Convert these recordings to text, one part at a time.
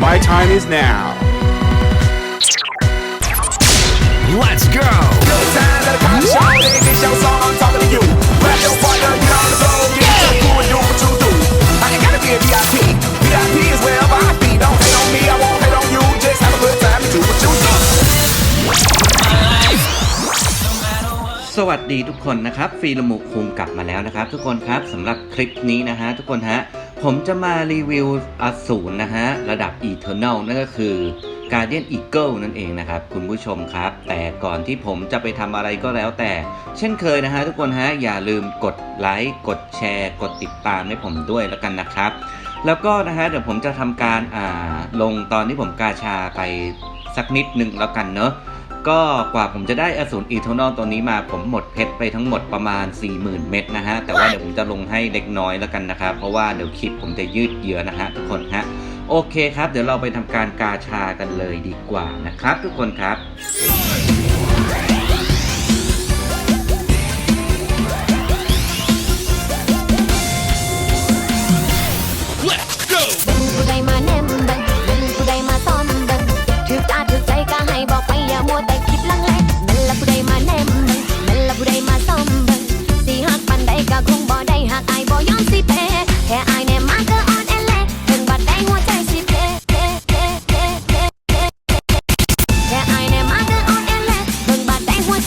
Let's go! Let's go! Kagura cheerleading! Your time is up. My time is now. Let's go! Life สวัสดีทุกคนนะครับฟรีลมุคุงกลับมาแล้วนะครับ ทุกคนครับสำหรับคลิปนี้นะฮะทุกคนฮะ ผมจะมารีวิวอสูรนะฮะ ระดับ Eternal นั่นก็คือ Guardian Eagle นั่นเองนะครับ คุณผู้ชมครับ แต่ก่อนที่ผมจะไปทำอะไรก็แล้วแต่ เช่นเคยนะฮะทุกคนฮะ อย่าลืมกดไลค์กดแชร์ กดติดตามให้ผมด้วยแล้วกันนะครับ แล้วก็นะฮะเดี๋ยวผมจะทำการอ่าลงตอนที่ผมกาชาไปสักนิดหนึ่งแล้วกันเนอะ ก็กว่าผมจะได้อสูรอีเทอร์นอลตัวนี้มาผมหมดเพชรไปทั้งหมดประมาณ 40,000 เม็ดนะฮะ แต่ว่าเดี๋ยวผมจะลงให้เล็กน้อยแล้วกันนะครับ เพราะว่าเดี๋ยวคลิปผมจะยืดเยื้อนะฮะทุกคนฮะ โอเคครับ เดี๋ยวเราไปทำการกาชากันเลยดีกว่านะครับ ทุกคนครับ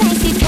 ง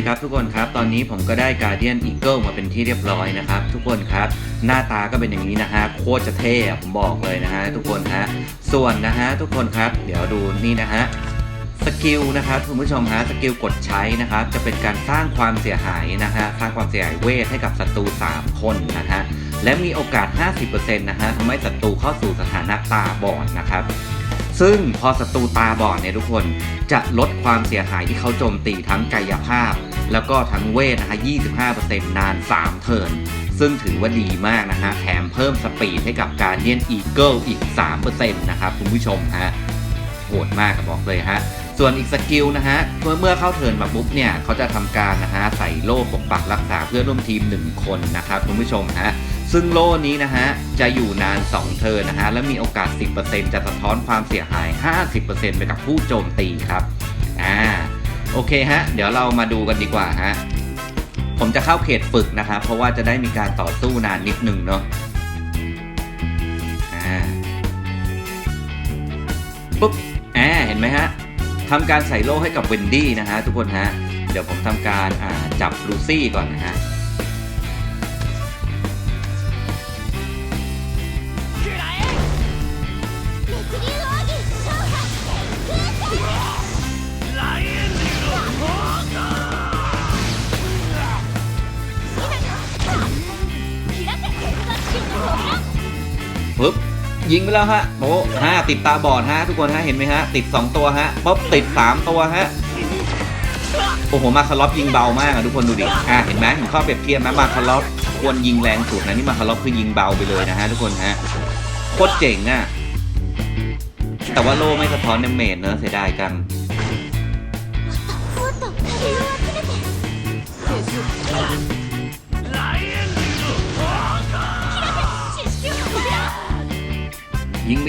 คครับทุกคนครับ ตอนนี้ผมก็ได้ Guardian Eagle มาเป็นที่เรียบร้อยนะครับ ทุกคนครับ หน้าตาก็เป็นอย่างนี้นะฮะโคตรจะเท่อะผมบอกเลยนะฮะทุกคนฮะส่วนนะฮะทุกคนครับ เดี๋ยวดูนี่นะฮะสกิลนะครับคุณผู้ชมฮะสกิลกดใช้นะครับ จะเป็นการสร้างความเสียหายนะฮะสร้างความเสียหายเวทให้กับศัตรู 3 คนนะฮะและมีโอกาส 50%นะฮะทำให้ศัตรูเข้าสู่สถานะตาบอดนะครับซึ่งพอศัตรูตาบอดเนี่ยทุกคนจะลดความเสียหายที่เขาโจมตีทั้งกายภาพ แล้วก็ทั้งเวทนะฮะ 25%นาน 3 เทิร์น ซึ่งถือว่าดีมากนะฮะ แถมเพิ่มสปีดให้กับการเดียนอีเกิลอีก 3%นะครับคุณผู้ชมฮะ โหดมากบอกเลยฮะ ส่วนอีกสกิลนะฮะ เมื่อเมื่อเข้าเทิร์นมาปุ๊บเนี่ย เขาจะทำการนะฮะใส่โล่ปกปักรักษาเพื่อนร่วมทีม 1 คนนะครับคุณผู้ชมฮะซึ่งโล่นี้นะฮะ จะอยู่นาน 2 เทิร์นนะฮะ และมีโอกาส 10%จะสะท้อนความเสียหาย 50%ไปกับผู้โจมตีครับ อ่า โอเคฮะ เดี๋ยวเรามาดูกันดีกว่าฮะ ผมจะเข้าเขตฝึกนะครับ เพราะว่าจะได้มีการต่อสู้นานนิดนึงเนาะอ่าปุ๊บแอบเห็นไหมฮะทำการใส่โล่ให้กับเวนดี้นะฮะทุกคนฮะ เดี๋ยวผมทำการอ่าจับลูซี่ก่อนนะฮะ ปึ๊บยิงไปแล้วฮะโอ้ห้าติดตาบอดฮะทุกคนฮะเห็นไหมฮะ ติด 2 ตัวฮะปุ๊บติด 3 ตัวฮะโอ้โหมาคาร์ลอฟยิงเบามากอะทุกคนดูดิอ่าเห็นไหมเห็นข้อเปรียบเทียบไหมมาคาร์ลอฟควรยิงแรงสุดนะนี่มาคาร์ลคือยิงเบาไปเลยนะฮะทุกคนฮะโคตรเจ๋งอะแต่ว่าโลไม่สะท้อนเดเมจเนอะเสียดายจัง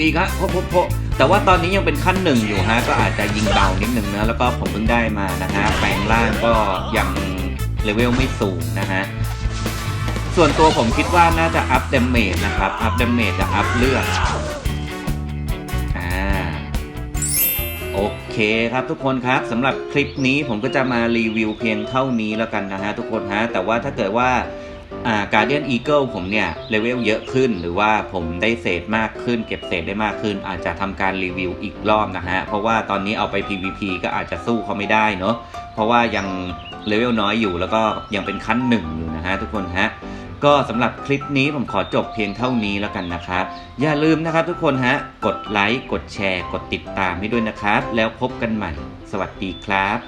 มีครับโพะโพะโพะแต่ว่าตอนนี้ยังเป็นขั้นหนึ่งอยู่ฮะก็อาจจะยิงเบานิดนึงนะแล้วก็ผมเพิ่งได้มานะฮะแปลงร่างก็ยังเลเวลไม่สูงนะฮะส่วนตัวผมคิดว่าน่าจะอัพเดเมจนะครับอัพเดเมจและอัพเลือดอ่าโอเคครับทุกคนครับสำหรับคลิปนี้ผมก็จะมารีวิวเพียงเท่านี้แล้วกันนะฮะทุกคนฮะแต่ว่าถ้าเกิดว่า อ่า Guardian Eagle ผมเนี่ยเลเวลเยอะขึ้น หรือว่าผมได้เศษมากขึ้น เก็บเศษได้มากขึ้น อาจจะทำการรีวิวอีกรอบนะฮะ เพราะว่าตอนนี้เอาไป PVP ก็อาจจะสู้เขาไม่ได้เนาะเพราะว่ายังเลเวลน้อยอยู่แล้วก็ยังเป็นขั้นหนึ่งอยู่นะฮะทุกคนฮะก็สำหรับคลิปนี้ผมขอจบเพียงเท่านี้แล้วกันนะครับ อย่าลืมนะครับทุกคนฮะ กดไลค์ กดแชร์ กดติดตามให้ด้วยนะครับ แล้วพบกันใหม่ สวัสดีครับ